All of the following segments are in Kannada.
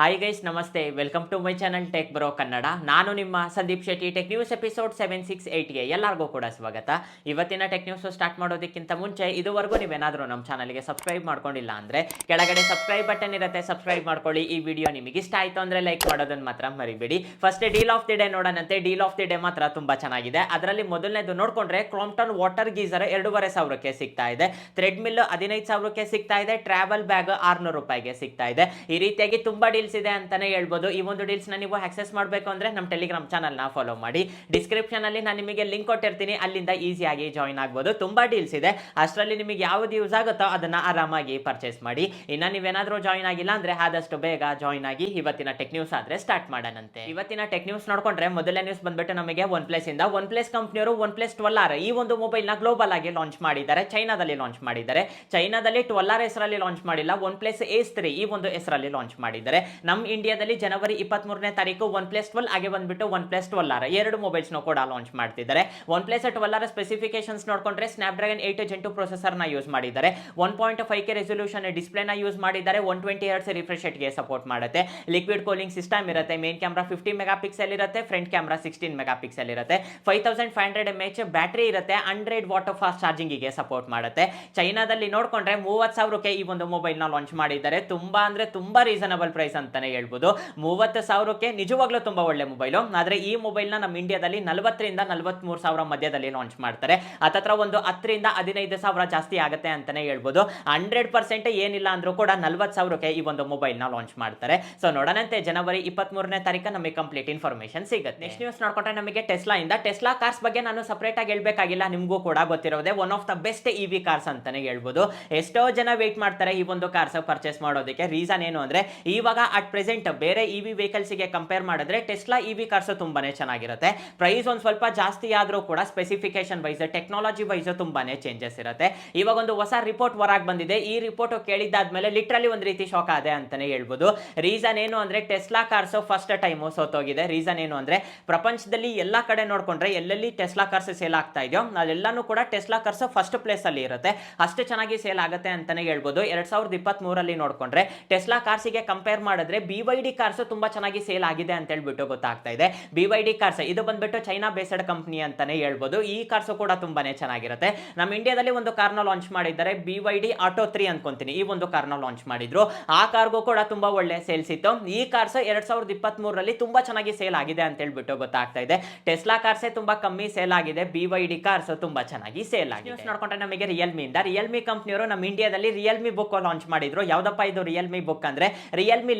ಹಾಯ್ ಗೈಸ್ ನಮಸ್ತೆ. Welcome to my channel tech bro Kannada ನಾನು ನಿಮ್ಮ Sandeep Shetty. Tech news episode seven six ಏಯ್ಟ್ಗೆ ಎಲ್ಲರಿಗೂ ಕೂಡ ಸ್ವಾಗತ. ಇವತ್ತಿನ ಟೆಕ್ ನ್ಯೂಸ್ ಸ್ಟಾರ್ಟ್ ಮಾಡೋದಕ್ಕಿಂತ ಮುಂಚೆ ಇದುವರೆಗೂ ನೀವೇನಾದರೂ ನಮ್ಮ ಚಾನಲ್ಗೆ ಸಬ್ಸ್ಕ್ರೈಬ್ ಮಾಡ್ಕೊಂಡಿಲ್ಲ ಅಂದರೆ ಕೆಳಗಡೆ ಸಬ್ಸ್ಕ್ರೈಬ್ ಬಟನ್ ಇರುತ್ತೆ. ಸಬ್ಸ್ಕ್ರೈಬ್ ಮಾಡ್ಕೊಳ್ಳಿ. ಈ ವಿಡಿಯೋ ನಿಮಗೆ ಇಷ್ಟ ಆಯಿತು ಅಂದರೆ ಲೈಕ್ ಮಾಡೋದನ್ನು ಮಾತ್ರ ಮರಿಬೇಡಿ. First deal of the day ನೋಡೋಣಂತೆ deal of the day ಮಾತ್ರ ತುಂಬ ಚೆನ್ನಾಗಿದೆ. ಅದರಲ್ಲಿ ಮೊದಲನೇದು ನೋಡಿಕೊಂಡ್ರೆ ಕ್ರಾಂಪ್ಟನ್ ವಾಟರ್ ಗೀಸರ್ ಎರಡೂವರೆ ಸಾವಿರಕ್ಕೆ ಸಿಗ್ತಾ ಇದೆ. ಥ್ರೆಡ್ ಮಿಲ್ ಹದಿನೈದು ಸಾವಿರಕ್ಕೆ ಸಿಗ್ತಾ ಇದೆ. ಟ್ರಾವೆಲ್ ಬ್ಯಾಗ್ ಆರುನೂರು ರೂಪಾಯಿಗೆ ಸಿಗ್ತಾ ಇದೆ. ಈ ರೀತಿಯಾಗಿ ತುಂಬಾ ಡೀಲ್ಸ್ ಇದೆ ಅಂತಾನೆ ಹೇಳ್ಬೋದು. ಈ ಒಂದು ಡೀಲ್ಸ್ನ ನೀವು ಆಕ್ಸೆಸ್ ಮಾಡಬೇಕು ಅಂದ್ರೆ ನಮ್ಮ ಟೆಲಿಗ್ರಾಮ್ ಚಾನಲ್ನ ಫಾಲೋ ಮಾಡಿ. ಡಿಸ್ಕ್ರಿಪ್ಷನ್ ಅಲ್ಲಿ ನಾನು ನಿಮಗೆ ಲಿಂಕ್ ಕೊಟ್ಟಿರ್ತೀನಿ. ಅಲ್ಲಿಂದ ಈಸಿಯಾಗಿ ಜಾಯಿನ್ ಆಗ್ಬೋದು. ತುಂಬಾ ಡೀಲ್ಸ್ ಇದೆ. ಅಷ್ಟರಲ್ಲಿ ನಿಮಗೆ ಯಾವ್ದು ಯೂಸ್ ಆಗುತ್ತೋ ಅದನ್ನ ಆರಾಮಾಗಿ ಪರ್ಚೇಸ್ ಮಾಡಿ. ಇನ್ನ ನೀವೇನಾದ್ರೂ ಜಾಯಿನ್ ಆಗಿಲ್ಲ ಅಂದ್ರೆ ಆದಷ್ಟು ಬೇಗ ಜಾಯಿನ್ ಆಗಿ ಇವತ್ತಿನ ಟೆಕ್ ನ್ಯೂಸ್ ಆದ್ರೆ ಸ್ಟಾರ್ಟ್ ಮಾಡೋಣಂತೆ. ಇವತ್ತಿನ ಟೆಕ್ ನ್ಯೂಸ್ ನೋಡ್ಕೊಂಡ್ರೆ ಮೊದಲನೇ ನ್ಯೂಸ್ ಬಂದ್ಬಿಟ್ಟು ನಮಗೆ ಒನ್ ಪ್ಲೇಸ್ ಇಂದ ಒನ್ ಪ್ಲಸ್ ಕಂಪ್ನಿಯವರು ಒನ್ ಪ್ಲಸ್ ಟ್ವೆಲ್ ಆರ್ ಈ ಒಂದು ಮೊಬೈಲ್ನ ಗ್ಲೋಬಲ್ ಆಗಿ ಲಾಂಚ್ ಮಾಡಿದ್ದಾರೆ. ಚೈನಾದಲ್ಲಿ ಲಾಂಚ್ ಮಾಡಿದ್ದಾರೆ. ಚೈನಾದಲ್ಲಿ ಟ್ವೆಲ್ ಆರ್ ಹೆಸರಲ್ಲಿ ಲಾಂಚ್ ಮಾಡಿಲ್ಲ. ಒನ್ ಪ್ಲಸ್ ಏಸ್ ತ್ರೀ ಈ ಒಂದು ಹೆಸರಲ್ಲಿ ಲಾಂಚ್ ಮಾಡಿದ್ದಾರೆ. ನಮ್ಮ ಇಂಡಿಯಾದಲ್ಲಿ ಜನವರಿ ಇಪ್ಪತ್ತ್ ಮೂರನೇ ತಾರೀಕು ಒನ್ ಪ್ಲಸ್ ಟ್ವೆಲ್ ಹಾಗೆ ಬಂದ್ಬಿಟ್ಟು ಒನ್ ಪ್ಲಸ್ ಟ್ವೆಲ್ ಆರ್. ಎರಡು ಮೊಬೈಲ್ಸ್ ಕೂಡ ಲಾಂಚ್ ಮಾಡ್ತಿದ್ದಾರೆ. One plus twelve R specifications ನೋಡ್ಕೊಂಡ್ರೆ ಸ್ನಾಪ್ ಡ್ರಾಗನ್ ಏಟ್ ಪ್ರೊಸೆಸರ್ನ ಯೂಸ್ ಮಾಡಿದ್ದಾರೆ. One point five K resolution ಡಿಸ್ಪ್ಲೇನ use ಮಾಡಿದ್ದಾರೆ. ಒನ್ ಟ್ವೆಂಟಿ ಹರ್ಟ್ಸ್ ರಿಫ್ರೆಶ್ಗೆ ಸಪೋರ್ಟ್ ಮಾಡುತ್ತೆ. ಲಿಕ್ವಿಡ್ ಕೂಲಿಂಗ್ ಸಿಸ್ಟಮ್ ಇರುತ್ತೆ. Main camera fifty mega pixel ಇರುತ್ತೆ. Front camera sixteen mega pixel ಇರುತ್ತೆ five thousand five hundred M H battery ಇರುತ್ತೆ ಹಂಡ್ರೆಡ್ ವಾಟರ್ ಫಾಸ್ಟ್ ಚಾರ್ಜಿಂಗಿಗೆ ಸಪೋರ್ಟ್ ಮಾಡುತ್ತೆ. ಚೈನಾದಲ್ಲಿ ನೋಡ್ಕೊಂಡ್ರೆ ಮೂವತ್ತು ಸಾವಿರಕ್ಕೆ ಈ ಒಂದು ಮೊಬೈಲ್ನ ಲಾಂಚ್ ಮಾಡಿದ್ದಾರೆ. ತುಂಬಾ ಅಂದ್ರೆ ತುಂಬಾ ರೀಸನಬಲ್ ಪ್ರೈಸ್ ಅಂತಾನೆ ಹೇಳ್ಬೋದು. ಮೂವತ್ತು ಸಾವಿರಕ್ಕೆ ನಿಜವಾಗ್ಲೂ ತುಂಬಾ ಒಳ್ಳೆ ಮೊಬೈಲು. ಆದ್ರೆ ಈ ಮೊಬೈಲ್ನ ನಮ್ಮ ಇಂಡಿಯಾದಲ್ಲಿ ನಲವತ್ತರಿಂದ ನಲವತ್ತ್ಮೂರು ಸಾವಿರ ಮಧ್ಯದಲ್ಲಿ ಲಾಂಚ್ ಮಾಡ್ತಾರೆ. ಅತತ್ರ ಒಂದು ಹತ್ತರಿಂದ ಹದಿನೈದು ಸಾವಿರ ಜಾಸ್ತಿ ಆಗುತ್ತೆ ಅಂತಾನೆ ಹೇಳ್ಬೋದು. ಹಂಡ್ರೆಡ್ ಪರ್ಸೆಂಟ್ ಏನಿಲ್ಲ ಅಂದ್ರೂ ಕೂಡ ನಲ್ವತ್ತು ಸಾವಿರಕ್ಕೆ ಈ ಒಂದು ಮೊಬೈಲ್ನ ಲಾಂಚ್ ಮಾಡ್ತಾರೆ. ಸೊ ನೋಡೋಣಂತೆ ಜನವರಿ ಇಪ್ಪತ್ಮೂರನೇ ತಾರೀಕು ನಮಗೆ ಕಂಪ್ಲೀಟ್ ಇನ್ಫಾರ್ಮೇಷನ್ ಸಿಗುತ್ತೆ. ನೆಕ್ಸ್ಟ್ ನ್ಯೂಸ್ ನೋಡ್ಕೊಂಡ್ರೆ ನಮಗೆ ಟೆಸ್ಲಾ ಇಂದ. ಟೆಸ್ಲಾ ಕಾರ್ಸ್ ಬಗ್ಗೆ ನಾನು ಸಪರೇಟ್ ಆಗಿ ಹೇಳಬೇಕಾಗಿಲ್ಲ. ನಿಮಗೂ ಕೂಡ ಗೊತ್ತಿರೋದೇ one of the best E V cars ಅಂತಾನೆ ಹೇಳ್ಬೋದು. ಎಷ್ಟೋ ಜನ ವೆಯ್ಟ್ ಮಾಡ್ತಾರೆ ಈ ಒಂದು ಕಾರ್ಸ್ ಪರ್ಚೇಸ್ ಮಾಡೋದಕ್ಕೆ. ರೀಸನ್ ಏನು ಅಂದ್ರೆ, ಇವಾಗ ಅಟ್ ಪ್ರೆಸೆಂಟ್ ಬೇರೆ ಇ ವಿ ಗೆ ಕಂಪೇರ್ ಮಾಡಿದ್ರೆ ಟೆಸ್ಲಾ ಇ ವಿ ಕಾರ್ಸ್ ತುಂಬಾನೇ ಚೆನ್ನಾಗಿರುತ್ತೆ. ಪ್ರೈಸ್ ಒಂದು ಸ್ವಲ್ಪ ಜಾಸ್ತಿ ಆದ್ರೂ ಕೂಡ ಸ್ಪೆಸಿಫಿಕೇಶನ್ ವೈಸ್ ಟೆಕ್ನಾಲಜಿ ವೈಸ್ ತುಂಬಾನೇ ಚೇಂಜಸ್ ಇರುತ್ತೆ. ಇವಾಗ ಒಂದು ಹೊಸ ರಿಪೋರ್ಟ್ ಹೊರಗೆ ಬಂದಿದೆ. ಈ ರಿಪೋರ್ಟ್ ಕೇಳಿದ್ದಾದ್ಮೇಲೆ ಲಿಟ್ರಲಿ ಒಂದು ರೀತಿ ಶಾಕ್ ಆದೆ ಅಂತಾನೆ ಹೇಳ್ಬೋದು. ರೀಸನ್ ಏನು ಅಂದ್ರೆ ಟೆಸ್ಲಾ ಕಾರ್ಸ್ ಫಸ್ಟ್ ಟೈಮು ಸೋತೋಗಿದೆ. ರೀಸನ್ ಏನು ಅಂದ್ರೆ ಪ್ರಪಂಚದಲ್ಲಿ ಎಲ್ಲ ಕಡೆ ನೋಡ್ಕೊಂಡ್ರೆ ಎಲ್ಲೆಲ್ಲಿ ಟೆಸ್ಲಾ ಕಾರ್ಸ್ ಸೇಲ್ ಆಗ್ತಾ ಇದೆಯೋ ಅದೆಲ್ಲಾನು ಕೂಡ ಟೆಸ್ಲಾ ಕಾರ್ಸ್ ಫಸ್ಟ್ ಪ್ಲೇಸ್ ಅಲ್ಲಿ ಇರುತ್ತೆ. ಅಷ್ಟು ಚೆನ್ನಾಗಿ ಸೇಲ್ ಆಗುತ್ತೆ ಅಂತಾನೆ ಹೇಳ್ಬೋದು. ಎರಡ್ ಸಾವಿರದ ಇಪ್ಪತ್ತ್ ಮೂರಲ್ಲಿ ನೋಡ್ಕೊಂಡ್ರೆ ಟೆಸ್ಲಾ ಕಾರ್ಸಿಗೆ ಕಂಪೇರ್ ಮಾಡಿದ್ರೆ ಬಿ ವೈ ಡಿ ಕಾರ್ಸ್ ತುಂಬಾ ಚೆನ್ನಾಗಿ ಸೇಲ್ ಆಗಿದೆ ಅಂತ ಹೇಳ್ಬಿಟ್ಟು ಗೊತ್ತಾಗ್ತಾ ಇದೆ. ಬಿ ವೈ ಡಿ ಕಾರ್ಸ್ ಇದು ಬಂದ್ಬಿಟ್ಟು ಚೈನಾ ಬೇಸ್ಡ್ ಕಂಪ್ನಿ ಅಂತಾನೆ ಹೇಳ್ಬೋದು. ಈ ಕಾರ್ಸ್ ಕೂಡ ತುಂಬಾನೇ ಚೆನ್ನಾಗಿರುತ್ತೆ. ನಮ್ಮ ಇಂಡಿಯಾದಲ್ಲಿ ಒಂದು ಕಾರ್ನ ಲಾಂಚ್ ಮಾಡಿದ್ದಾರೆ B Y D Atto three ಅನ್ಕೊಂತೀನಿ. ಈ ಒಂದು ಕಾರ್ನ ಲಾಂಚ್ ಮಾಡಿದ್ರು. ಆ ಕಾರ್ಗೂ ಕೂಡ ತುಂಬಾ ಒಳ್ಳೆ ಸೇಲ್ಸ್ ಇತ್ತು. ಈ ಕಾರ್ಸ್ ಎರಡ್ ಸಾವಿರದ ಇಪ್ಪತ್ತ್ ಮೂರರಲ್ಲಿ ತುಂಬಾ ಚೆನ್ನಾಗಿ ಸೇಲ್ ಆಗಿದೆ ಅಂತ ಹೇಳ್ಬಿಟ್ಟು ಗೊತ್ತಾಗ್ತಾ ಇದೆ. ಟೆಸ್ಲಾ ಕಾರ್ಸೇ ತುಂಬಾ ಕಮ್ಮಿ ಸೇಲ್ ಆಗಿದೆ. ಬಿ ವೈ ಡಿ ಕಾರ್ಸ್ ತುಂಬಾ ಚೆನ್ನಾಗಿ ಸೇಲ್ ಆಗಿದೆ. ನೋಡ್ಕೊಂಡ್ರೆ ನಮಗೆ ರಿಯಲ್ಮಿ ಇಂದ. ರಿಯಲ್ಮಿ ಕಂಪ್ನಿಯವರು ನಮ್ಮ ಇಂಡಿಯಾದಲ್ಲಿ ರಿಯಲ್ಮಿ ಬುಕ್ ಲಾಂಚ್ ಮಾಡಿದ್ರು. ಯಾವ್ದಪ್ಪ ಇದು ರಿಯಲ್ಮಿ ಬುಕ್ ಅಂದ್ರೆ ರಿಯಲ್ಮಿ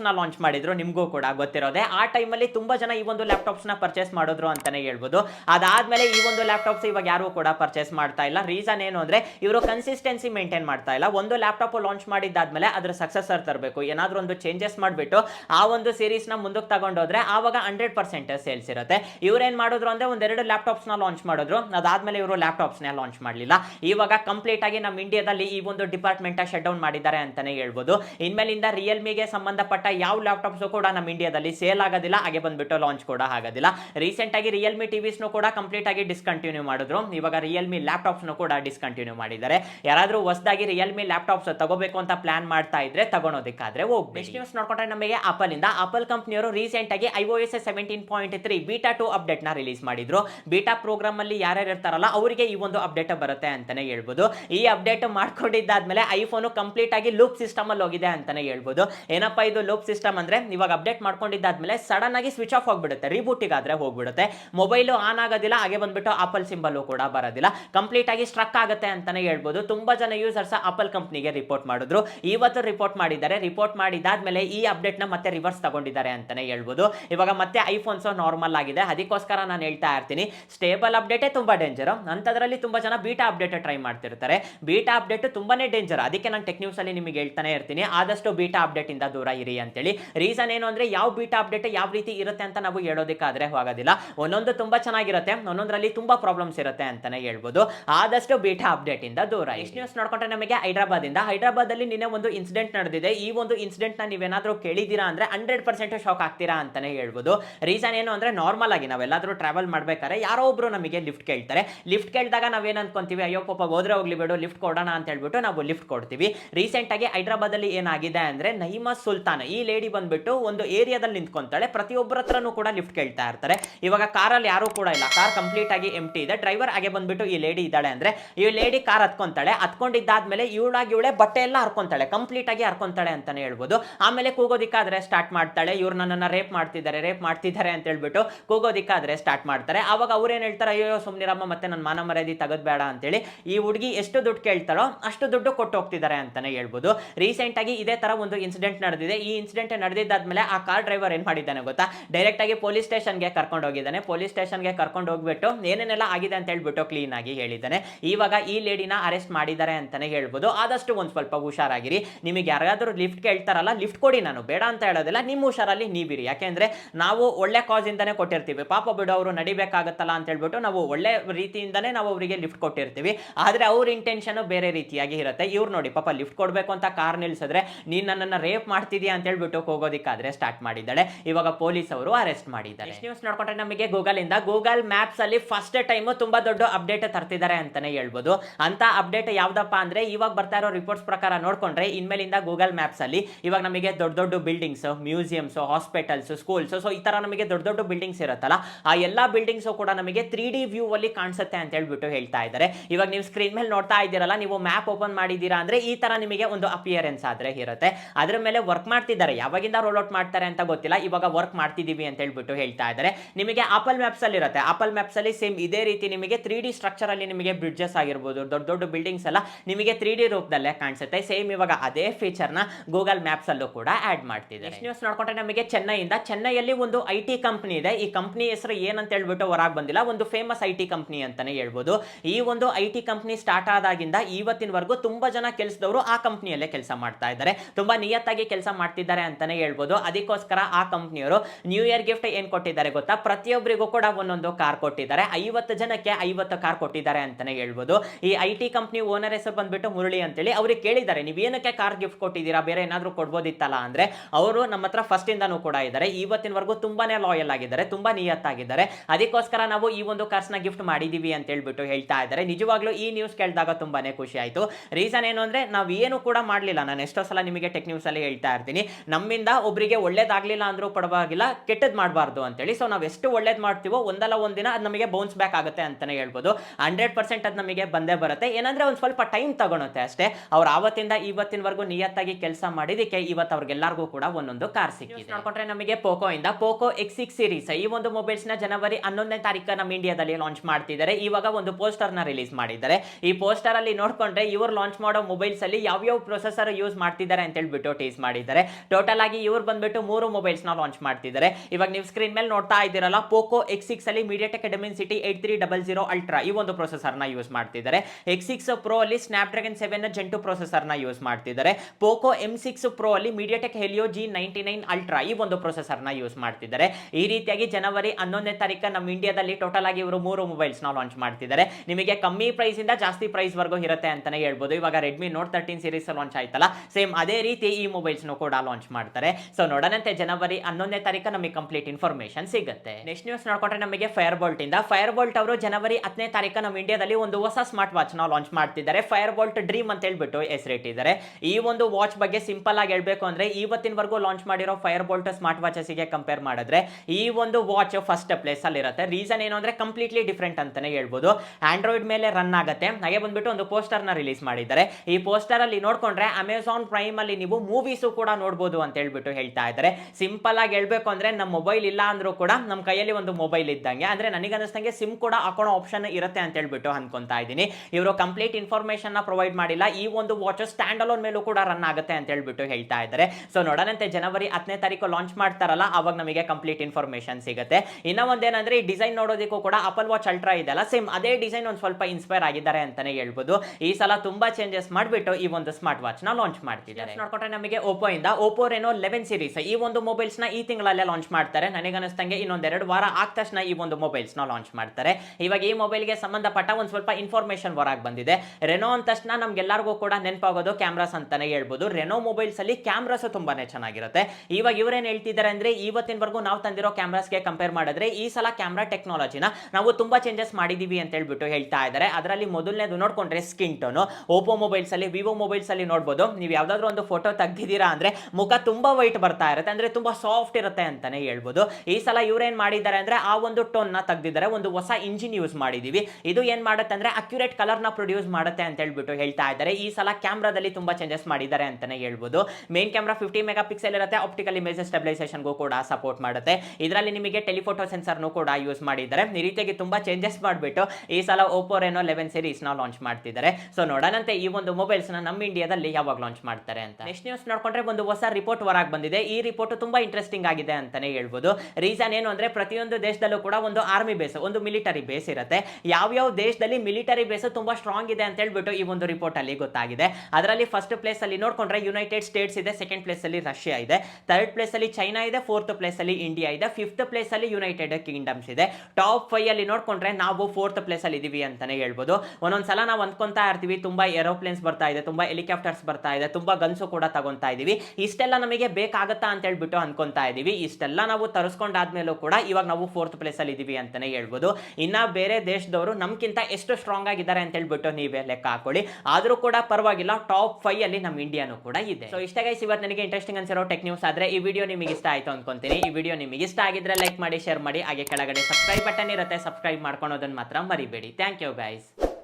ನ ಲಾಂಚ್ ಮಾಡಿದ್ರು, ನಿಮಗೂ ಕೂಡ ಗೊತ್ತಿರೋದೆ. ಆ ಟೈಮಲ್ಲಿ ತುಂಬಾ ಜನ ಈ ಒಂದು ಲ್ಯಾಪ್ಟಾಪ್ಸ್ನ ಪರ್ಚೇಸ್ ಮಾಡಿದ್ರು ಅಂತಾನೆ ಹೇಳ್ಬೋದು. ಅದಾದ್ಮೇಲೆ ಈ ಒಂದು ಲ್ಯಾಪ್ಟಾಪ್ಸ್ ಇವಾಗ ಯಾರು ಕೂಡ ಪರ್ಚೇಸ್ ಮಾಡ್ತಾ ಇಲ್ಲ. ರೀಸನ್ ಏನು ಅಂದ್ರೆ, ಇವರು ಕನ್ಸಿಸ್ಟೆನ್ಸಿ ಮೇಂಟೈನ್ ಮಾಡ್ತಾ ಇಲ್ಲ. ಒಂದು ಲ್ಯಾಪ್ಟಾಪ್ ಲಾಂಚ್ ಮಾಡಿದ್ದಾದ್ಮೇಲೆ ಅದ್ರ ಸಕ್ಸಸರ್ ತರಬೇಕು. ಏನಾದ್ರೂ ಒಂದು ಚೇಂಜಸ್ ಮಾಡಿಬಿಟ್ಟು ಆ ಒಂದು ಸೀರೀಸ್ನ ಮುಂದಕ್ಕೆ ತಗೊಂಡೋದ್ರೆ ಆವಾಗ ಹಂಡ್ರೆಡ್ ಪರ್ಸೆಂಟ್ ಸೇಲ್ಸ್ ಇರುತ್ತೆ. ಇವ್ರೇನ್ ಮಾಡಿದ್ರು ಅಂದ್ರೆ ಒಂದೆರಡು ನ ಲಾಂಚ್ ಮಾಡಿದ್ರು. ಅದಾದ್ಮೇಲೆ ಇವರು ಲ್ಯಾಪ್ಟಾಪ್ಸ್ನ ಲಾಂಚ್ ಮಾಡಲಿಲ್ಲ. ಇವಾಗ ಕಂಪ್ಲೀಟ್ ಆಗಿ ನಮ್ಮ ಇಂಡಿಯಾದಲ್ಲಿ ಈ ಒಂದು ಡಿಪಾರ್ಟ್ಮೆಂಟ್ ಶಟ್ ಡೌನ್ ಮಾಡಿದ್ದಾರೆ ಅಂತಾನೆ ಹೇಳ್ಬೋದು. ಇನ್ಮೇಲಿಂದ ರಿಯಲ್ಮಿಗೆ ಸಂಬಂಧಪಟ್ಟ ಯಾವ ಲ್ಯಾಪ್ಟಾಪ್ಸ್ ಕೂಡ ನಮ್ಮ ಇಂಡಿಯಾದಲ್ಲಿ ಸೇಲ್ ಆಗೋದಿಲ್ಲ, ಹಾಗೆ ಬಂದ್ಬಿಟ್ಟು ಲಾಂಚ್ ಕೂಡ ಆಗೋದಿಲ್ಲ. ರೀಸೆಂಟ್ ಆಗಿ ರಿಯಲ್ಮಿ ಟಿವಿಸ್ ಕೂಡ ಕಂಪ್ಲೀಟ್ ಆಗಿ ಡಿಸ್ಕಂಟಿನ್ಯೂ ಮಾಡಿದ್ರು. ಇವಾಗ ರಿಯಲ್ಮಿ ಲ್ಯಾಪ್ಟಾಪ್ಸ್ ಕೂಡ ಡಿಸ್ಕಂಟಿನ್ಯೂ ಮಾಡಿದ್ದಾರೆ. ಯಾರಾದರೂ ಹೊಸದಾಗಿ ರಿಯಲ್ಮಿ ಲ್ಯಾಪ್ಟಾಪ್ಸ್ ತಗೋಬೇಕು ಅಂತ ಪ್ಲಾನ್ ಮಾಡ್ತಾ ಇದ್ರೆ ತಗೊಳೋದಕ್ಕಾದ್ರೆ ಹೋಗ್ಬೇಕು ನ್ಯೂಸ್ ನೋಡ್ಕೊಂಡ್ರೆ ನಮಗೆ ಆಪಲ್ ಇಂದ. ಆಪಲ್ ಕಂಪ್ನಿಯವರು ರೀಸೆಂಟ್ ಆಗಿ I O S seventeen point three beta two ಅಪ್ಡೇಟ್ನ release ಮಾಡಿದ್ರು. ಬೀಟಾ ಪ್ರೋಗ್ರಾಮ್ ಅಲ್ಲಿ ಯಾರ್ಯಾರು ಇರ್ತಾರಲ್ಲ, ಅವರಿಗೆ ಈ ಒಂದು ಅಪ್ಡೇಟ್ ಬರುತ್ತೆ ಅಂತಾನೆ ಹೇಳ್ಬೋದು. ಈ ಅಪ್ಡೇಟ್ ಮಾಡ್ಕೊಂಡಿದ್ದಾದ್ಮೇಲೆ ಐಫೋನ್ ಕಂಪ್ಲೀಟ್ ಆಗಿ ಲೂಪ್ ಸಿಸ್ಟಮ್ ಅಲ್ಲಿ ಹೋಗಿದೆ ಅಂತಾನೆ ಹೇಳ್ಬೋದು. ಏನಪ್ಪಾ ಇದು ಲೋಪ್ ಸಿಸ್ಟಮ್ ಅಂದ್ರೆ ಇವಾಗ ಅಪ್ಡೇಟ್ ಮಾಡ್ಕೊಂಡಿದ್ದಾದ್ಮೇಲೆ ಸಡನ್ ಆಗಿ ಸ್ವಿಚ್ ಆಫ್ ಹೋಗ್ಬಿಡುತ್ತೆ. ರಿಬೂಟಿಗಾದ್ರೆ ಹೋಗ್ಬಿಡುತ್ತೆ. ಮೊಬೈಲ್ ಆನ್ ಆಗೋದಿಲ್ಲ, ಹಾಗೆ ಬಂದ್ಬಿಟ್ಟು ಆಪಲ್ ಸಿಂಬಲ್ ಕೂಡ ಬರೋದಿಲ್ಲ. ಕಂಪ್ಲೀಟ್ ಆಗಿ ಸ್ಟ್ರಕ್ ಆಗುತ್ತೆ ಅಂತಾನೆ ಹೇಳ್ಬೋದು. ತುಂಬಾ ಜನ ಯೂಸರ್ಸ್ ಆಪಲ್ ಕಂಪ್ನಿಗೆ ರಿಪೋರ್ಟ್ ಮಾಡಿದ್ರು. ಇವತ್ತು ರಿಪೋರ್ಟ್ ಮಾಡಿದ್ದಾರೆ. ರಿಪೋರ್ಟ್ ಮಾಡಿದಾದ್ಮೇಲೆ ಈ ಅಪ್ಡೇಟ್ನ ಮತ್ತೆ ರಿವರ್ಸ್ ತಗೊಂಡಿದ್ದಾರೆ ಅಂತಾನೆ ಹೇಳ್ಬೋದು. ಇವಾಗ ಮತ್ತೆ ಐಫೋನ್ಸ್ ನಾರ್ಮಲ್ ಆಗಿದೆ. ಅದಕ್ಕೋಸ್ಕರ ನಾನು ಹೇಳ್ತಾ ಇರ್ತೀನಿ. ಸ್ಟೇಬಲ್ ಅಪ್ಡೇಟೇ ತುಂಬಾ ಡೇಂಜರ್ ಅಂತದ್ರಲ್ಲಿ ತುಂಬಾ ಜನ ಬೀಟಾ ಅಪ್ಡೇಟ್ ಟ್ರೈ ಮಾಡ್ತಿರ್ತಾರೆ. ಬೀಟಾ ಅಪ್ಡೇಟ್ ತುಂಬಾನೇ ಡೇಂಜರ್ ಅದಕ್ಕೆ ನಾನು ಟೆಕ್ ನ್ಯೂಸ್ ಅಲ್ಲಿ ನಿಮಗೆ ಹೇಳ್ತಾನೆ ಇರ್ತೀನಿ. ಆದಷ್ಟು ಬೀಟಾ ಅಪ್ಡೇಟ್ ಇಂದ ದೂರ ಇರಿ ಅಂತೇಳಿ. ರೀಸನ್ ಏನು ಅಂದ್ರೆ ಯಾವ ಬೀಟಾ ಅಪ್ಡೇಟ್ ಯಾವ ರೀತಿ ಇರುತ್ತೆ ಅಂತ ನಾವು ಹೇಳೋದಕ್ಕಾದ್ರೆ ಹೋಗೋದಿಲ್ಲ. ಒಂದೊಂದು ತುಂಬಾ ಚೆನ್ನಾಗಿರುತ್ತೆ, ಒಂದೊಂದರಲ್ಲಿ ತುಂಬಾ ಪ್ರಾಬ್ಲಮ್ಸ್ ಇರುತ್ತೆ ಅಂತಾನೆ ಹೇಳ್ಬೋದು. ಆದಷ್ಟು ಬೀಟಾ ಅಪ್ಡೇಟ್ ಇಂದ ದೂರ ಇಷ್ಟು ನ್ಯೂಸ್ ನೋಡ್ಕೊಂಡ್ರೆ ನಮಗೆ ಹೈದರಾಬಾದ್ ಇಂದ ಹೈದರಾಬಾದ್ ಅಲ್ಲಿ ನಿನ್ನೆ ಒಂದು ಇನ್ಸಿಡೆಂಟ್ ನಡೆದಿದೆ. ಈ ಒಂದು ಇನ್ಸಿಡೆಂಟ್ನ ನೀವೇನಾದ್ರೂ ಕೇಳಿದ್ದೀರಾ ಅಂದ್ರೆ ಹಂಡ್ರೆಡ್ ಪರ್ಸೆಂಟ್ ಶಾಕ್ ಆಗ್ತೀರಾ ಅಂತಾನೆ ಹೇಳ್ಬೋದು. ರೀಸನ್ ಏನು ಅಂದ್ರೆ ನಾರ್ಮಲ್ ಆಗಿ ನಾವೆಲ್ಲಾದ್ರೂ ಟ್ರಾವೆಲ್ ಮಾಡ್ಬೇಕಾದ್ರೆ ಯಾರೋ ಒಬ್ರು ನಮಗೆ ಲಿಫ್ಟ್ ಕೇಳ್ತಾರೆ. ಲಿಫ್ಟ್ ಕೇಳಿದಾಗ ನಾವೇನ್ ಅನ್ಕೊಂತೀವಿ? ಅಯ್ಯೋ ಪಾಪ ಹೋದ್ರೆ ಹೋಗ್ಲಿ ಬಿಡು ಲಿಫ್ಟ್ ಕೊಡೋಣ ಅಂತ ಹೇಳ್ಬಿಟ್ಟು ನಾವು ಲಿಫ್ಟ್ ಕೊಡ್ತೀವಿ. ರೀಸೆಂಟ್ ಆಗಿ ಹೈದರಾಬಾದ್ ಅಲ್ಲಿ ಏನಾಗಿದೆ ಅಂದ್ರೆ ನೈಮಾ ಸುಲ್ತಾನ್ ಈ ಲೇಡಿ ಬಂದ್ಬಿಟ್ಟು ಒಂದು ಏರಿಯಾದಲ್ಲಿ ನಿಂತ್ಕೊಂತಾಳೆ. ಪ್ರತಿಯೊಬ್ಬರ ಹತ್ರನೂ ಕೂಡ ಲಿಫ್ಟ್ ಕೇಳ್ತಾ ಇರ್ತಾರೆ. ಇವಾಗ ಕಾರಲ್ಲಿ ಯಾರು ಕೂಡ ಇಲ್ಲ. ಕಾರ್ ಕಂಪ್ಲೀಟ್ ಆಗಿ ಎಂಟಿ ಇದೆ. ಡ್ರೈವರ್ ಹಾಗೆ ಬಂದ್ಬಿಟ್ಟು ಈ ಲೇಡಿ ಇದ್ದಾಳೆ ಅಂದ್ರೆ, ಈ ಲೇಡಿ ಕಾರ್ ಹತ್ಕೊಂತಾಳೆ. ಹತ್ಕೊಂಡಿದ್ದಾದ್ಮೇಲೆ ಇವಳಾಗಿ ಇವಳೆ ಬಟ್ಟೆ ಎಲ್ಲ ಹರ್ಕೊಂತಾಳೆ. ಕಂಪ್ಲೀಟ್ ಆಗಿ ಹರ್ಕೊಂತಾಳೆ ಅಂತಾನೆ ಹೇಳ್ಬೋದು. ಆಮೇಲೆ ಕೂಗೋದಿಕ್ಕಾದ್ರೆ ಸ್ಟಾರ್ಟ್ ಮಾಡ್ತಾಳೆ. ಇವ್ರು ನನ್ನನ್ನ ರೇಪ್ ಮಾಡ್ತಿದ್ದಾರೆ ರೇಪ್ ಮಾಡ್ತಿದ್ದಾರೆ ಅಂತ ಹೇಳ್ಬಿಟ್ಟು ಕೂಗೋದಿಕ್ಕಾದ್ರೆ ಸ್ಟಾರ್ಟ್ ಮಾಡ್ತಾರೆ. ಅವಾಗ ಅವ್ರೇನ್ ಹೇಳ್ತಾರೆ? ಅಯ್ಯೋ ಸುಮ್ನಿರಮ್ಮ, ಮತ್ತೆ ನನ್ನ ಮಾನ ಮರ್ಯಾದೆ ತೆಗೆದ್ಬೇಡ ಅಂತೇಳಿ ಈ ಹುಡುಗಿ ಎಷ್ಟು ದುಡ್ಡು ಕೇಳ್ತಾಳೋ ಅಷ್ಟು ದುಡ್ಡು ಕೊಟ್ಟು ಹೋಗ್ತಿದ್ದಾರೆ ಅಂತಾನೆ ಹೇಳ್ಬೋದು. ರೀಸೆಂಟ್ ಆಗಿ ಇದೇ ತರ ಒಂದು ಇನ್ಸಿಡೆಂಟ್ ನಡೆದಿದೆ. ಈ ಇನ್ಸಿಡೆಂಟ್ ನಡೆದಿದ್ದಾದ್ಮೇಲೆ ಆ ಕಾರ್ ಡ್ರೈವರ್ ಏನ್ ಮಾಡಿದ್ದಾನೆ ಗೊತ್ತಾ? ಡೈರೆಕ್ಟ್ ಆಗಿ ಪೊಲೀಸ್ ಸ್ಟೇಷನ್ಗೆ ಕರ್ಕೊಂಡು ಹೋಗಿದ್ದಾನೆ. ಪೊಲೀಸ್ ಸ್ಟೇಷನ್ಗೆ ಕರ್ಕೊಂಡು ಹೋಗ್ಬಿಟ್ಟು ಏನೇನೆಲ್ಲ ಆಗಿದೆ ಅಂತ ಹೇಳ್ಬಿಟ್ಟು ಕ್ಲೀನ್ ಆಗಿ ಹೇಳಿದ್ದಾನೆ. ಇವಾಗ ಈ ಲೇಡಿನ ಅರೆಸ್ಟ್ ಮಾಡಿದ್ದಾರೆ ಅಂತಾನೆ ಹೇಳ್ಬೋದು. ಆದಷ್ಟು ಒಂದ್ ಸ್ವಲ್ಪ ಹುಷಾರಾಗಿರಿ. ನಿಮಗೆ ಯಾರಾದ್ರೂ ಲಿಫ್ಟ್ ಕೇಳ್ತಾರಲ್ಲ ಲಿಫ್ಟ್ ಕೊಡಿ ನಾನು. ಬೇಡ ಅಂತ ಹೇಳೋದಿಲ್ಲ. ನಿಮ್ಮ ಹುಷಾರಲ್ಲಿ ನೀವಿರಿ. ಯಾಕೆಂದ್ರೆ ನಾವು ಒಳ್ಳೆ ಕಾಸ್ ಇಂದಾನೆ ಕೊಟ್ಟಿರ್ತೀವಿ. ಪಾಪ ಬಿಡು, ಅವರು ನಡಿಬೇಕಾಗತ್ತಲ್ಲ ಅಂತ ಹೇಳ್ಬಿಟ್ಟು ನಾವು ಒಳ್ಳೆ ರೀತಿಯಿಂದನೇ ನಾವು ಅವರಿಗೆ ಲಿಫ್ಟ್ ಕೊಟ್ಟಿರ್ತೀವಿ. ಆದ್ರೆ ಅವ್ರ ಇಂಟೆನ್ಷನ್ ಬೇರೆ ರೀತಿಯಾಗಿ ಇರುತ್ತೆ. ಇವ್ರು ನೋಡಿ, ಪಾಪ ಲಿಫ್ಟ್ ಕೊಡ್ಬೇಕು ಅಂತ ಕಾರ್ ನಿಲ್ಸಿದ್ರೆ ನೀನ್ ನನ್ನನ್ನ ರೇಪ್ ಮಾಡ್ತಿದ್ಯಾ ಅಂತ ಹೇಳ್ಬಿಟ್ಟು ಹೋಗೋದಿಕ್ಕಾದ್ರೆ ಸ್ಟಾರ್ಟ್ ಮಾಡಿದ್ದಾಳೆ. ಇವಾಗ ಪೊಲೀಸ್ ಅವರು ಅರೆಸ್ಟ್ ಮಾಡಿದ್ದಾರೆ ನ್ಯೂಸ್ ನೋಡ್ಕೊಂಡ್ರೆ ನಮಗೆ ಗೂಗಲ್ ಇಂದ ಗೂಗಲ್ ಮ್ಯಾಪ್ಸ್ ಅಲ್ಲಿ ಫಸ್ಟ್ ಟೈಮ್ ತುಂಬಾ ದೊಡ್ಡ ಅಪ್ಡೇಟ್ ತರ್ತಿದ್ದಾರೆ ಅಂತಾನೆ ಹೇಳ್ಬೋದು. ಅಂತ ಅಪ್ಡೇಟ್ ಯಾವ್ದಪ್ಪ ಅಂದ್ರೆ, ಇವಾಗ ಬರ್ತಾ ಇರೋ ರಿಪೋರ್ಟ್ಸ್ ಪ್ರಕಾರ ನೋಡ್ಕೊಂಡ್ರೆ, ಇನ್ಮೇಲಿಂದ ಗೂಗಲ್ ಮ್ಯಾಪ್ಸ್ ಅಲ್ಲಿ ಇವಾಗ ನಮಗೆ ದೊಡ್ಡ ದೊಡ್ಡ buildings museums hospitals schools so ಈ ತರ ನಮಗೆ ದೊಡ್ಡ ದೊಡ್ಡ ಬಿಲ್ಡಿಂಗ್ಸ್ ಇರುತ್ತಲ್ಲ, ಆ ಎಲ್ಲಾ ಬಿಲ್ಡಿಂಗ್ಸ್ ಕೂಡ ನಮಗೆ ತ್ರೀ ಡಿ ವ್ಯೂ ಅಲ್ಲಿ ಕಾಣಿಸುತ್ತೆ ಅಂತ ಹೇಳ್ಬಿಟ್ಟು ಹೇಳ್ತಾ ಇದ್ದಾರೆ. ಇವಾಗ ನೀವು ಸ್ಕ್ರೀನ್ ಮೇಲೆ ನೋಡ್ತಾ ಇದ್ದೀರಲ್ಲ, ನೀವು ಮ್ಯಾಪ್ ಓಪನ್ ಮಾಡಿದ್ದೀರಾ ಅಂದ್ರೆ ಈ ತರ ನಿಮಗೆ ಒಂದು ಅಪಿಯರೆನ್ಸ್ ಆದ್ರೆ ಇರುತ್ತೆ. ಅದ್ರ ಮೇಲೆ ವರ್ಕ್ ಮಾಡ್ತಿದ್ದಾರೆ. ಯಾವಾಗಿಂದ ರೋಲ್ ಔಟ್ ಮಾಡ್ತಾರೆ ಅಂತ ಗೊತ್ತಿಲ್ಲ. ಇವಾಗ ವರ್ಕ್ ಮಾಡ್ತಿದೀವಿ ಅಂತ ಹೇಳ್ಬಿಟ್ಟು ಹೇಳ್ತಾ ಇದ್ದಾರೆ. ನಿಮಗೆ ಆಪಲ್ ಮ್ಯಾಪ್ಸ್ ಅಲ್ಲಿ ಇರುತ್ತೆ. ಆಪಲ್ ಮ್ಯಾಪ್ಸ್ ಅಲ್ಲಿ ಸೇಮ್ ಇದೇ ರೀತಿ ನಿಮಗೆ ತ್ರೀ ಡಿ ಸ್ಟ್ರಕ್ಚರ್ ಅಲ್ಲಿ ನಿಮಗೆ ಬ್ರಿಡ್ಜಸ್ ಆಗಿರ್ಬೋದು, ದೊಡ್ಡ ದೊಡ್ಡ ಬಿಲ್ಡಿಂಗ್ಸ್ ಎಲ್ಲ ನಿಮಗೆ ತ್ರೀ ಡಿ ರೂಪದಲ್ಲೇ ಕಾಣಿಸುತ್ತೆ. ಸೇಮ್ ಇವಾಗ ಅದೇ ಫೀಚರ್ನ ಗೂಗಲ್ ಮ್ಯಾಪ್ಸ್ ಅಲ್ಲೂ ಕೂಡ ಆಡ್ ಮಾಡ್ತಿದ್ದಾರೆ. ನ್ಯೂಸ್ ನೋಡ್ಕೊಂಡ್ರೆ ನಮಗೆ ಚೆನ್ನೈಯಿಂದ, ಚೆನ್ನೈಯಲ್ಲಿ ಒಂದು ಐ ಟಿ ಕಂಪ್ನಿ ಇದೆ. ಈ ಕಂಪ್ನಿ ಹೆಸರು ಏನಂತ ಹೇಳ್ಬಿಟ್ಟು ಹೊರಗೆ ಬಂದಿಲ್ಲ. ಒಂದು ಫೇಮಸ್ ಐ ಟಿ ಕಂಪ್ನಿ ಅಂತಾನೆ ಹೇಳ್ಬೋದು. ಈ ಒಂದು ಐ ಟಿ ಕಂಪ್ನಿ ಸ್ಟಾರ್ಟ್ ಆದಾಗಿಂದ ಇವತ್ತಿನವರೆಗೂ ತುಂಬಾ ಜನ ಕೆಲಸದವರು ಆ ಕಂಪ್ನಿಯಲ್ಲೇ ಕೆಲಸ ಮಾಡ್ತಾ ಇದ್ದಾರೆ. ತುಂಬಾ ನಿಯತ್ತಾಗಿ ಕೆಲಸ ಮಾಡ್ತಿದ್ದಾರೆ ಅಂತಾನೆ ಹೇಳ್ಬೋದು. ಅದಕ್ಕೋಸ್ಕರ ಆ ಕಂಪ್ನಿಯವರು ನ್ಯೂ ಇಯರ್ ಗಿಫ್ಟ್ ಏನ್ ಕೊಟ್ಟಿದ್ದಾರೆ ಗೊತ್ತಾ? ಪ್ರತಿಯೊಬ್ಬರಿಗೂ ಕೂಡ ಒಂದೊಂದು ಕಾರ್ ಕೊಟ್ಟಿದ್ದಾರೆ. ಐವತ್ತು ಜನಕ್ಕೆ ಐವತ್ತು ಕಾರ್ ಕೊಟ್ಟಿದ್ದಾರೆ ಅಂತಾನೆ ಹೇಳ್ಬೋದು. ಈ ಐ ಟಿ ಕಂಪ್ನಿ ಓನರ್ ಹೆಸರು ಬಂದ್ಬಿಟ್ಟು ಮುರಳಿ ಅಂತೇಳಿ ಅವ್ರಿಗೆ ಕೇಳಿದ್ದಾರೆ. ನೀವು ಏನಕ್ಕೆ ಕಾರ್ ಗಿಫ್ಟ್ ಕೊಟ್ಟಿದ್ದೀರಾ? ಬೇರೆ ಏನಾದರೂ ಕೊಡ್ಬೋದಿತ್ತಲ್ಲ ಅಂದ್ರೆ ಅವರು ನಮ್ಮ ಹತ್ರ ಫಸ್ಟ್ ಇಂದಾನು ಕೂಡ ಇದ್ದಾರೆ. ಇವತ್ತಿನವರೆಗೂ ತುಂಬಾನೇ ಲಾಯಲ್ ಆಗಿದ್ದಾರೆ, ತುಂಬಾ ನಿಯತ್ತಾಗಿದ್ದಾರೆ. ಅದಕ್ಕೋಸ್ಕರ ನಾವು ಈ ಒಂದು ಕಾರ್ಸ್ನ ಗಿಫ್ಟ್ ಮಾಡಿದೀವಿ ಅಂತ ಹೇಳ್ಬಿಟ್ಟು ಹೇಳ್ತಾ ಇದ್ದಾರೆ. ನಿಜವಾಗ್ಲೂ ಈ ನ್ಯೂಸ್ ಕೇಳಿದಾಗ ತುಂಬಾನೇ ಖುಷಿ ಆಯ್ತು. ರೀಸನ್ ಏನು ಅಂದ್ರೆ ನಾವು ಏನು ಕೂಡ ಮಾಡಲಿಲ್ಲ. ನಾನು ಎಷ್ಟೋ ಸಲ ನಿಮಗೆ ಟೆಕ್ ನ್ಯೂಸ್ ಅಲ್ಲಿ ಹೇಳ್ತಾ ಇರ್ತೀನಿ. ನಮ್ಮಿಂದ ಒಬ್ಬರಿಗೆ ಒಳ್ಳೇದಾಗಲಿಲ್ಲ ಅಂದರೂ ಪರವಾಗಿಲ್ಲ ಕೆಟ್ಟದ್ದು ಮಾಡಬಾರ್ದು ಅಂತೇಳಿ. ಸೊ ನಾವು ಎಷ್ಟು ಒಳ್ಳೇದು ಮಾಡ್ತೀವೋ ಒಂದಲ್ಲ ಒಂದಿನ ಅದು ನಮಗೆ ಬೌನ್ಸ್ ಬ್ಯಾಕ್ ಆಗುತ್ತೆ ಅಂತಾನೆ ಹೇಳ್ಬೋದು. ಹಂಡ್ರೆಡ್ ಪರ್ಸೆಂಟ್ ಅದು ನಮಗೆ ಬಂದೇ ಬರುತ್ತೆ. ಏನಂದ್ರೆ ಒಂದು ಸ್ವಲ್ಪ ಟೈಮ್ ತಗೊಳುತ್ತೆ ಅಷ್ಟೇ. ಅವ್ರು ಆವತ್ತಿಂದ ಇವತ್ತಿನವರೆಗೂ ನಿಯತ್ತಾಗಿ ಕೆಲಸ ಮಾಡಿದಕ್ಕೆ ಇವತ್ತು ಅವ್ರಿಗೆಲ್ಲರಿಗೂ ಕೂಡ ಒಂದೊಂದು ಕಾರ್ ಸಿಕ್ಕಿದೆ. ನೋಡ್ಕೊಂಡ್ರೆ ನಮಗೆ ಪೋಕೋ ಇಂದ ಪೋಕೋ ಎಕ್ಸ್ ಸಿಕ್ಸ್ ಸೀರೀಸ್ ಈ ಒಂದು ಮೊಬೈಲ್ಸ್ನ ಜನವರಿ ಹನ್ನೊಂದನೇ ತಾರೀಕು ನಮ್ಮ ಇಂಡಿಯಾದಲ್ಲಿ ಲಾಂಚ್ ಮಾಡ್ತಿದ್ದಾರೆ. ಇವಾಗ ಒಂದು ಪೋಸ್ಟರ್ನ ರಿಲೀಸ್ ಮಾಡಿದ್ದಾರೆ. ಈ ಪೋಸ್ಟರ್ ಅಲ್ಲಿ ನೋಡ್ಕೊಂಡ್ರೆ ಇವರು ಲಾಂಚ್ ಮಾಡೋ ಮೊಬೈಲ್ಸ್ ಅಲ್ಲಿ ಯಾವ್ಯಾವ ಪ್ರೊಸೆಸರ್ ಯೂಸ್ ಮಾಡ್ತಿದ್ದಾರೆ ಅಂತ ಹೇಳ್ಬಿಟ್ಟು ಟೀಸ್ ಮಾಡಿದ್ದಾರೆ. ಟೋಟಲ್ ಆಗಿ ಇವ್ರು ಬಂದ್ಬಿಟ್ಟು ಮೂರು ಮೊಬೈಲ್ಸ್ನ ಲಾಂಚ್ ಮಾಡ್ತಿದ್ದಾರೆ. ಇವಾಗ ನೀವು ಸ್ಕ್ರೀನ್ ಮೇಲೆ ನೋಡ್ತಾ ಇದ್ದೀರಲ್ಲ ಪೋಕೋ ಎಕ್ಸ್ ಸಿಕ್ಸ್ ಅಲ್ಲಿ MediaTek city eight three double zero ultra ಈ ಒಂದು ಪ್ರೊಸೆಸರ್ನ ಯೂಸ್ ಮಾಡ್ತಿದ್ದಾರೆ. ಎಕ್ಸ್ ಸಿಕ್ಸ್ ಪ್ರೋ ಅಲ್ಲಿ ಸ್ನಾಪ್ ಡ್ರ್ಯಾಗನ್ ಸೆವೆನ್ ಜೆಂಟು ಪ್ರೊಸೆಸರ್ನ ಯೂಸ್ ಮಾಡ್ತಿದ್ದಾರೆ. ಪೋಕೋ ಎಂ ಸಿಕ್ಸ್ ಪ್ರೋ ಅಲ್ಲಿ MediaTek Helio G ninety nine ultra ಈ ಒಂದು ಪ್ರೊಸೆಸರ್ನ ಯೂಸ್ ಮಾಡ್ತಿದ್ದಾರೆ. ಈ ರೀತಿಯಾಗಿ ಜನವರಿ ಹನ್ನೊಂದನೇ ತಾರೀಕು ನಮ್ಮ ಇಂಡಿಯಾದಲ್ಲಿ ಟೋಟಲ್ ಆಗಿ ಇವರು ಮೂರು ಮೊಬೈಲ್ಸ್ನ ಲಾಂಚ್ ಮಾಡ್ತಿದ್ದಾರೆ. ನಿಮಗೆ ಕಮ್ಮಿ ಪ್ರೈಸ್ ಇಂದ ಜಾಸ್ತಿ ಪ್ರೈಸ್ ವರೆಗೂ ಇರುತ್ತೆ ಅಂತಾನೆ ಹೇಳ್ಬೋದು. ಇವಾಗ Redmi note thirteen series launch ಆಯ್ತಲ್ಲ ಸೇಮ್ ಅದೇ ರೀತಿ ಈ ಮೊಬೈಲ್ಸ್ ಕೂಡ ಲಾಂಚ್ ಮಾಡ್ತಾರೆ. ಸೊ ನೋಡೋಣಂತೆ ಜನವರಿ ಹನ್ನೊಂದನೇ ತಾರೀಕು ನಮಗೆ ಕಂಪ್ಲೀಟ್ ಇನ್ಫಾರ್ಮೇಶನ್ ಸಿಗುತ್ತೆ. ನೆಕ್ಸ್ಟ್ ನ್ಯೂಸ್ ನೋಡ್ಕೊಂಡ್ರೆ ನಮಗೆ ಫೈರ್ ಬೋಲ್ಟ್ ಇಂದ. ಫೈರ್ ಬೋಲ್ಟ್ ಅವರು ಜನವರಿ ಹತ್ತನೇ ತಾರೀಕು ನಮ್ಮ ಇಂಡಿಯಾದಲ್ಲಿ ಒಂದು ಹೊಸ ಸ್ಮಾರ್ಟ್ ವಾಚ್ನ ಲಾಂಚ್ ಮಾಡ್ತಿದ್ದಾರೆ. ಫೈರ್ ಬೋಲ್ಟ್ ಡ್ರೀಮ್ ಅಂತ ಹೇಳ್ಬಿಟ್ಟು ಹೆಸರಿಟ್ಟಿದ್ದಾರೆ ಈ ಒಂದು ವಾಚ್ ಬಗ್ಗೆ ಸಿಂಪಲ್ ಆಗಿ ಹೇಳಬೇಕು ಅಂದ್ರೆ ಇವತ್ತಿನವರೆಗೂ ಲಾಂಚ್ ಮಾಡಿರೋ ಫೈರ್ ಬೋಲ್ಟ್ ಸ್ಮಾರ್ಟ್ ವಾಚಸ್ಗೆ ಕಂಪೇರ್ ಮಾಡಿದ್ರೆ ಈ ಒಂದು ವಾಚ್ ಫಸ್ಟ್ ಪ್ಲೇಸ್ ಅಲ್ಲಿ ಇರುತ್ತೆ. ರೀಸನ್ ಏನು ಅಂದ್ರೆ ಕಂಪ್ಲೀಟ್ಲಿ ಡಿಫ್ರೆಂಟ್ ಅಂತಾನೆ ಹೇಳ್ಬೋದು. ಆಂಡ್ರಾಯ್ಡ್ ಮೇಲೆ ರನ್ ಆಗುತ್ತೆ. ಹಾಗೆ ಬಂದ್ಬಿಟ್ಟು ಒಂದು ಪೋಸ್ಟರ್ನ ರಿಲೀಸ್ ಮಾಡಿದ್ದಾರೆ. ಈ ಪೋಸ್ಟರ್ ಅಲ್ಲಿ ನೋಡ್ಕೊಂಡ್ರೆ ಅಮೆಝಾನ್ ಪ್ರೈಮ್ ಅಲ್ಲಿ ನೀವು ಮೂವೀಸು ಕೂಡ ನೋಡ್ಬೋದು ಅಂತ ಹೇಳ್ಬಿಟ್ಟು ಹೇಳ್ತಾ ಇದ್ದಾರೆ. ಸಿಂಪಲ್ ಆಗಿ ಹೇಳ್ಬೇಕು ಅಂದ್ರೆ ನಮ್ಮ ಮೊಬೈಲ್ ಇಲ್ಲ ಅಂದ್ರೂ ಕೂಡ ನಮ್ಮ ಕೈಯಲ್ಲಿ ಒಂದು ಮೊಬೈಲ್ ಇದ್ದಂಗೆ, ಅಂದ್ರೆ ನನಗನ್ನಿಸ್ತಂಗೆ ಸಿಮ್ ಕೂಡ ಹಾಕೋಣ ಆಪ್ಷನ್ ಇರುತ್ತೆ ಅಂತ ಹೇಳ್ಬಿಟ್ಟು ಅನ್ಕೊಂತಾ ಇದ್ದೀನಿ. ಇವರು ಕಂಪ್ಲೀಟ್ ಇನ್ಫಾರ್ಮೇಶನ್ನ ಪ್ರೊವೈಡ್ ಮಾಡಿಲ್ಲ, ಈ ಒಂದು ವಾಚ್ ಸ್ಟ್ಯಾಂಡ್ ಅಲೋನ್ ಮೇಲೂ ಕೂಡ ರನ್ ಆಗುತ್ತೆ ಅಂತ ಹೇಳ್ಬಿಟ್ಟು ಹೇಳ್ತಾ ಇದ್ದಾರೆ. ಸೊ ನೋಡೋಣಂತೆ ಜನವರಿ ಹತ್ತನೇ ತಾರೀಕು ಲಾಂಚ್ ಮಾಡ್ತಾರಲ್ಲ, ಅವಾಗ ನಮಗೆ ಕಂಪ್ಲೀಟ್ ಇನ್ಫಾರ್ಮೇಶನ್ ಸಿಗುತ್ತೆ. ಇನ್ನ ಒಂದೇನಂದ್ರೆ, ಈ ಡಿಸೈನ್ ನೋಡೋದಕ್ಕೂ ಕೂಡ ಅಪಲ್ ವಾಚ್ ಅಲ್ಟ್ರಾ ಇದೆಲ್ಲ ಸೇಮ್ ಅದೇ ಡಿಸೈನ್ ಒಂದು ಸ್ವಲ್ಪ ಇನ್ಸ್ಪೈರ್ ಆಗಿದ್ದಾರೆ ಅಂತಾನೆ ಹೇಳ್ಬೋದು. ಈ ಸಲ ತುಂಬಾ ಚೇಂಜಸ್ ಮಾಡಿಬಿಟ್ಟು ಈ ಒಂದು ಸ್ಮಾರ್ಟ್ ವಾಚ್ನ ಲಾಂಚ್ ಮಾಡ್ತಿದ್ದಾರೆ. ನೋಡ್ಕೊಂಡ್ರೆ ನಮಗೆ ಓಪೋ ಇಂದ ಓಪೋ ರೆನೋ ಲೆವೆನ್ ಸೀರೀಸ್ ಈ ಒಂದು ಮೊಬೈಲ್ಸ್ನ ಈ ತಿಂಗಳಲ್ಲೇ ಲಾಂಚ್ ಮಾಡ್ತಾರೆ. ನನಗನ್ನಿಸ್ತಂಗೆ ಇನ್ನೊಂದೆರಡು ವಾರ ಆದ ತಕ್ಷಣ ಈ ಒಂದು ಮೊಬೈಲ್ಸ್ನ ಲಾಂಚ್ ಮಾಡ್ತಾರೆ. ಇವಾಗ ಈ ಮೊಬೈಲ್ಗೆ ಸಂಬಂಧಪಟ್ಟ ಒಂದು ಸ್ವಲ್ಪ ಇನ್ಫಾರ್ಮೇಶನ್ ಹೊರಗೆ ಬಂದಿದೆ. ರೆನೋ ಅಂದ ತಕ್ಷಣ ನಮ್ಗೆಲ್ಲರಿಗೂ ಕೂಡ ನೆನಪಾಗೋದು ಕ್ಯಾಮ್ರಾಸ್ ಅಂತಾನೆ ಹೇಳ್ಬೋದು. ರೆನೋ ಮೊಬೈಲ್ಸ್ ಅಲ್ಲಿ ಕ್ಯಾಮ್ರಾಸ್ ತುಂಬಾನೇ ಚೆನ್ನಾಗಿರುತ್ತೆ. ಇವಾಗ ಇವರೇನು ಹೇಳ್ತಿದ್ದಾರೆ ಅಂದ್ರೆ ಇವತ್ತಿನವರೆಗೂ ನಾವು ತಂದಿರೋ ಕ್ಯಾಮ್ರಾಸ್ಗೆ ಕಂಪೇರ್ ಮಾಡಿದ್ರೆ ಈ ಸಲ ಕ್ಯಾಮ್ರಾ ಟೆಕ್ನಾಲಜಿನ ನಾವು ತುಂಬಾ ಚೇಂಜಸ್ ಮಾಡಿದೀವಿ ಅಂತ ಹೇಳ್ಬಿಟ್ಟು ಹೇಳ್ತಾ ಇದ್ದಾರೆ. ಅದರಲ್ಲಿ ಮೊದಲನೇದು ನೋಡ್ಕೊಂಡ್ರೆ ಸ್ಕಿನ್ ಟೋನು ಓಪೋ ಮೊಬೈಲ್ಸ್ ಅಲ್ಲಿ ವಿವೋ ಮೊಬೈಲ್ಸ್ ಅಲ್ಲಿ ನೋಡ್ಬೋದು. ನೀವು ಯಾವ್ದಾದ್ರು ಒಂದು ಫೋಟೋ ತೆಗ್ದಿದ್ದೀರಾ ಅಂದ್ರೆ ಅಂದ್ರೆ ಮುಖ ತುಂಬಾ ವೈಟ್ ಬರ್ತಾ ಇರುತ್ತೆ, ಅಂದ್ರೆ ತುಂಬಾ ಸಾಫ್ಟ್ ಇರುತ್ತೆ ಅಂತಾನೆ ಹೇಳ್ಬೋದು. ಈ ಸಲ ಇವ್ರೇನ್ ಮಾಡಿದ್ದಾರೆ ಅಂದ್ರೆ ಆ ಒಂದು ಟೋನ್ನ ತೆಗೆದಿದ್ದಾರೆ, ಒಂದು ಹೊಸ ಇಂಜಿನ್ ಯೂಸ್ ಮಾಡಿದೀವಿ. ಇದು ಏನ್ ಮಾಡುತ್ತೆ ಅಂದ್ರೆ ಅಕ್ಯುರೇಟ್ ಕಲರ್ನ ಪ್ರೊಡ್ಯೂಸ್ ಮಾಡುತ್ತೆ ಅಂತ ಹೇಳ್ಬಿಟ್ಟು ಹೇಳ್ತಾ ಇದ್ದಾರೆ. ಈ ಸಲ ಕ್ಯಾಮ್ರಾದಲ್ಲಿ ತುಂಬಾ ಚೇಂಜಸ್ ಮಾಡಿದ್ದಾರೆ ಅಂತಾನೆ ಹೇಳ್ಬೋದು. Main camera fifty mega pixel ಇರುತ್ತೆ ಆಪ್ಟಿಕಲ್ ಇಮೇಜ್ ಸ್ಟೆಬಿಲೈಸೇಷನ್ಗೂ ಕೂಡ ಸಪೋರ್ಟ್ ಮಾಡುತ್ತೆ. ಇದರಲ್ಲಿ ನಿಮಗೆ ಟೆಲಿಫೋಟೋ ಸೆನ್ಸರ್ನು ಕೂಡ ಯೂಸ್ ಮಾಡಿದ್ದಾರೆ. ಈ ರೀತಿಯಾಗಿ ತುಂಬಾ ಚೇಂಜಸ್ ಮಾಡಿಬಿಟ್ಟು ಈ ಸಲ ಓಪೋ ರೆನೋ ಲೆವೆನ್ ಸೀರೀಸ್ನ ಲಾಂಚ್ ಮಾಡ್ತಿದ್ದಾರೆ. ಸೊ ನೋಡೋಣಂತೆ ಈ ಒಂದು ಮೊಬೈಲ್ಸ್ನ ನಮ್ಮ ಇಂಡಿಯಾದಲ್ಲಿ ಯಾವಾಗ ಲಾಂಚ್ ಮಾಡ್ತಾರೆ ಅಂತ. ನೆಕ್ಸ್ಟ್ ನ್ಯೂಸ್ ನೋಡ್ಕೊಂಡ್ರೆ ಒಂದು ಹೊಸ ರಿಪೋರ್ಟ್ ಹೊರಗೆ ಬಂದಿದೆ. ಈ ರಿಪೋರ್ಟ್ ತುಂಬಾ ಇಂಟ್ರೆಸ್ಟಿಂಗ್ ಆಗಿದೆ ಅಂತಾನೆ ಹೇಳ್ಬೋದು. ರೀಸನ್ ಏನು ಅಂದ್ರೆ ಪ್ರತಿಯೊಂದು ದೇಶದಲ್ಲೂ ಕೂಡ ಒಂದು ಆರ್ಮಿ ಬೇಸ್ ಒಂದು ಮಿಲಿಟರಿ ಬೇಸ್ ಇರುತ್ತೆ. ಯಾವ್ಯಾವ ದೇಶದಲ್ಲಿ ಮಿಲಿಟರಿ ಬೇಸ್ ತುಂಬಾ ಸ್ಟ್ರಾಂಗ್ ಇದೆ ಅಂತ ಹೇಳ್ಬಿಟ್ಟು ಈ ಒಂದು ರಿಪೋರ್ಟ್ ಅಲ್ಲಿ ಗೊತ್ತಾಗಿದೆ. ಅದರಲ್ಲಿ ಫಸ್ಟ್ ಪ್ಲೇಸ್ ಅಲ್ಲಿ ನೋಡ್ಕೊಂಡ್ರೆ ಯುನೈಟೆಡ್ ಸ್ಟೇಟ್ಸ್ ಇದೆ ಸೆಕೆಂಡ್ ಪ್ಲೇಸ್ ಅಲ್ಲಿ ರಷ್ಯಾ ಇದೆ ಥರ್ಡ್ ಪ್ಲೇಸ್ ಅಲ್ಲಿ ಚೈನಾ ಇದೆ ಫೋರ್ತ್ ಪ್ಲೇಸ್ ಅಲ್ಲಿ ಇಂಡಿಯಾ ಇದೆ ಫಿಫ್ತ್ ಪ್ಲೇಸ್ ಅಲ್ಲಿ ಯುನೈಟೆಡ್ ಕಿಂಗ್ಡಮ್ಸ್ ಇದೆ. ಟಾಪ್ ಫೈವ್ ಅಲ್ಲಿ ನೋಡ್ಕೊಂಡ್ರೆ ನಾವು ಫೋರ್ತ್ ಪ್ಲೇಸ್ ಅಲ್ಲಿ ಇದೀವಿ ಅಂತಾನೆ ಹೇಳ್ಬೋದು. ಒಂದೊಂದ್ಸಲ ನಾವು ಅಂದ್ಕೊಂತಾ ಇರ್ತೀವಿ. ತುಂಬಾ ಏರೋಪ್ಲೇನ್ಸ್ ಬರ್ತಾ ಇದೆ, ತುಂಬಾ ಹೆಲಿಕಾಪ್ಟರ್ಸ್ ಬರ್ತಾ ಇದೆ, ತುಂಬಾ ಗನ್ಸು ಕೂಡ ತಗೊಂತಾ ಇದೀವಿ. ಇಷ್ಟೆಲ್ಲ ನಮಗೆ ಬೇಕಾಗತ್ತಾ ಅಂತ ಹೇಳ್ಬಿಟ್ಟು ಅನ್ಕೊಂತಾ ಇದೀವಿ. ಇಷ್ಟೆಲ್ಲ ನಾವು ತರಿಸ್ಕೊಂಡಾದ್ಮೇಲೂ ಕೂಡ ಇವಾಗ ನಾವು ಫೋರ್ತ್ ಪ್ಲೇಸ್ ಅಲ್ಲಿ ಇದೀವಿ ಅಂತಾನೆ ಹೇಳ್ಬೋದು. ಇನ್ನ ಬೇರೆ ದೇಶದವರು ನಮ್ಕಿಂತ ಎಷ್ಟು ಸ್ಟ್ರಾಂಗ್ ಆಗಿದ್ದಾರೆ ಅಂತ ಹೇಳ್ಬಿಟ್ಟು ನೀವೇ ಲೆಕ್ಕ ಹಾಕೊಳ್ಳಿ. ಆದ್ರೂ ಕೂಡ ಪರವಾಗಿಲ್ಲ ಟಾಪ್ ಫೈವ್ ಅಲ್ಲಿ ನಮ್ಮ ಇಂಡಿಯಾನು ಕೂಡ ಇದೆ. ಸೊ ಇಷ್ಟ ಗೈಸ್ ಇವತ್ತು ನನಗೆ ಇಂಟ್ರೆಸ್ಟಿಂಗ್ ಅನ್ಸಿರೋ ಟೆಕ್ ನ್ಯೂಸ್ ಆದ್ರೆ ಈ ವಿಡಿಯೋ ನಿಮಗೆ ಇಷ್ಟ ಆಯ್ತು ಅನ್ಕೊಂತೀನಿ. ಈ ವಿಡಿಯೋ ನಿಮಗೆ ಇಷ್ಟ ಆಗಿದ್ರೆ ಲೈಕ್ ಮಾಡಿ ಶೇರ್ ಮಾಡಿ. ಹಾಗೆ ಕೆಳಗಡೆ ಸಬ್ಸ್ಕ್ರೈಬ್ ಬಟನ್ ಇರುತ್ತೆ. ಸಬ್ಸ್ಕ್ರೈಬ್ ಮಾಡ್ಕೊಳೋದನ್ನ ಮಾತ್ರ ಮರಿಬೇಡಿ. Thank you guys